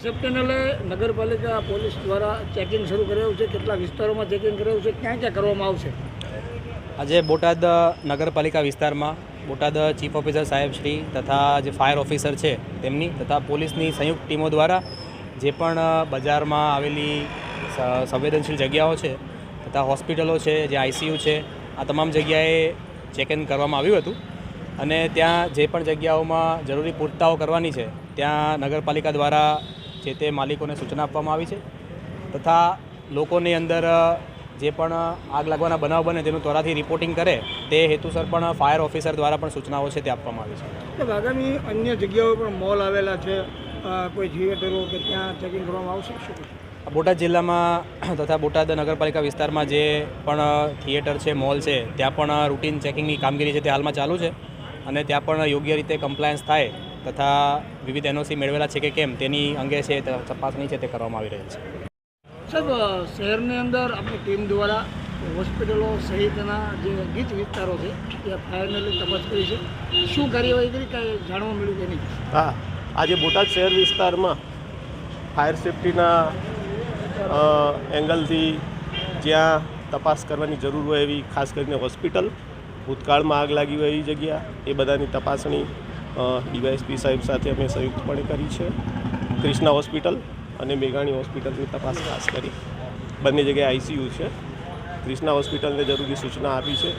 સપ્ટેમ્બરે નગરપાલિકા પોલીસ દ્વારા ચેકિંગ શરૂ કરાયું છે. કેટલા વિસ્તારોમાં ચેકિંગ કરાયું છે. ક્યાં ક્યાં કરવામાં આવશે? આજે બોટાદ નગરપાલિકા વિસ્તારમાં બોટાદ ચીફ ઓફિસર સાહેબ શ્રી તથા જે ફાયર ઓફિસર છે તેમની તથા પોલીસની સંયુક્ત ટીમો દ્વારા જે પણ બજારમાં આવેલી સંવેદનશીલ જગ્યાઓ છે તથા હોસ્પિટલો છે, જે આઈસીયુ છે, આ તમામ જગ્યાએ ચેક ઇન કરવામાં આવ્યું હતું. અને ત્યાં જે પણ જગ્યાઓમાં જરૂરી પૂરતાઓ કરવાની છે, ત્યાં નગરપાલિકા દ્વારા જે તે માલિકોને સૂચના આપવામાં આવી છે તથા લોકોની અંદર જે પણ આગ લાગવાના બનાવ બને તેનું ત્વરાથી રિપોર્ટિંગ કરે તે હેતુસર પણ ફાયર ઓફિસર દ્વારા પણ સૂચનાઓ છે તે આપવામાં આવી છે. આગામી અન્ય જગ્યાઓ પણ મોલ આવેલા છે કોઈ થિયેટરો કે ત્યાં ચેકિંગ કરવામાં આવશે? શું બોટાદ જિલ્લામાં તથા બોટાદ નગરપાલિકા વિસ્તારમાં જે પણ થિયેટર છે મોલ છે ત્યાં પણ રૂટીન ચેકિંગની કામગીરી છે તે હાલમાં ચાલુ છે અને ત્યાં પણ યોગ્ય રીતે કમ્પ્લાયન્સ થાય તથા વિવિધ એનઓસી મેળવેલા છે કે કેમ તેની અંગે છે તે તપાસણી છે તે કરવામાં આવી રહી છે. સાહેબ શહેરની અંદર આપણી ટીમ દ્વારા હોસ્પિટલો સહિતના જે ગીચ વિસ્તારો છે ત્યાં ફાયરને લઈ તપાસ કરી છે. શું કાર્યવાહી કરી કાંઈ જાણવા મળ્યું કે નહીં? હા આજે બોટાદ શહેર વિસ્તારમાં ફાયર સેફટીના એંગલથી જ્યાં તપાસ કરવાની જરૂર હોય એવી ખાસ કરીને હોસ્પિટલ ભૂતકાળમાં આગ લાગી હોય એવી જગ્યા એ બધાની તપાસણી ડીવાયએસપી સાહેબ સાથે અમે સંયુક્તપણે કરી છે. ક્રિષ્ના હોસ્પિટલ અને મેઘાણી હોસ્પિટલની તપાસ ખાસ કરી. બંને જગ્યાએ આઈસીયુ છે. ક્રિષ્ના હોસ્પિટલને જરૂરી સૂચના આપી છે.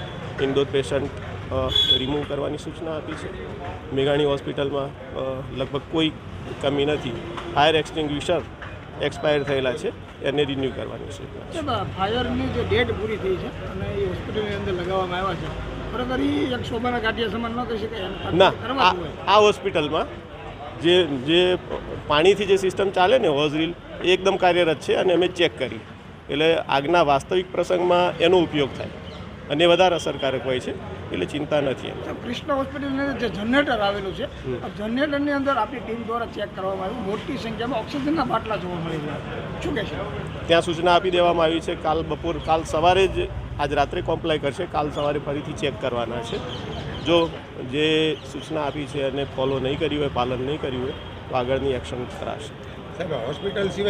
ઇન્ડોર પેશન્ટ રિમૂવ કરવાની સૂચના આપી છે. મેઘાણી હોસ્પિટલમાં લગભગ કોઈ કમી નથી. ફાયર એક્સટિંગ્વિશર એક્સપાયર થયેલા છે. એને રિન્યૂ કરવાની સૂચના ફાયરની જે ડેટ પૂરી થઈ છે અને એ હોસ્પિટલની અંદર લગાવવામાં આવ્યા છે. ન આ હોસ્પિટલમાં જે જે પાણીથી જે સિસ્ટમ ચાલે ને હોઝરીલ એ એકદમ કાર્યરત છે અને અમે ચેક કરી. એટલે આગના વાસ્તવિક પ્રસંગમાં એનો ઉપયોગ થાય અને વધારે અસરકારક હોય છે એટલે ચિંતા નથી કૃષ્ણ હોસ્પિટલની અંદર જે જનરેટર આવેલું છે જનરેટરની અંદર આપણી ટીમ દ્વારા ચેક કરવામાં આવ્યું. મોટી સંખ્યામાં ઓક્સિજનના બાટલા જોવા મળી રહ્યા શું કહેશો? ત્યાં સૂચના આપી દેવામાં આવી છે કાલ બપોર કાલ સવારે જ આજ રાત્રે કોમ્પ્લાય કરશે. કાલ સવારે ફરીથી ચેક કરવાના છે. જો જે સૂચના આપી છે અને ફોલો નહીં કર્યું હોય, પાલન નહીં કર્યું હોય, તો આગળની એક્શન કરાશે. સાહેબ હોસ્પિટલ સિવાય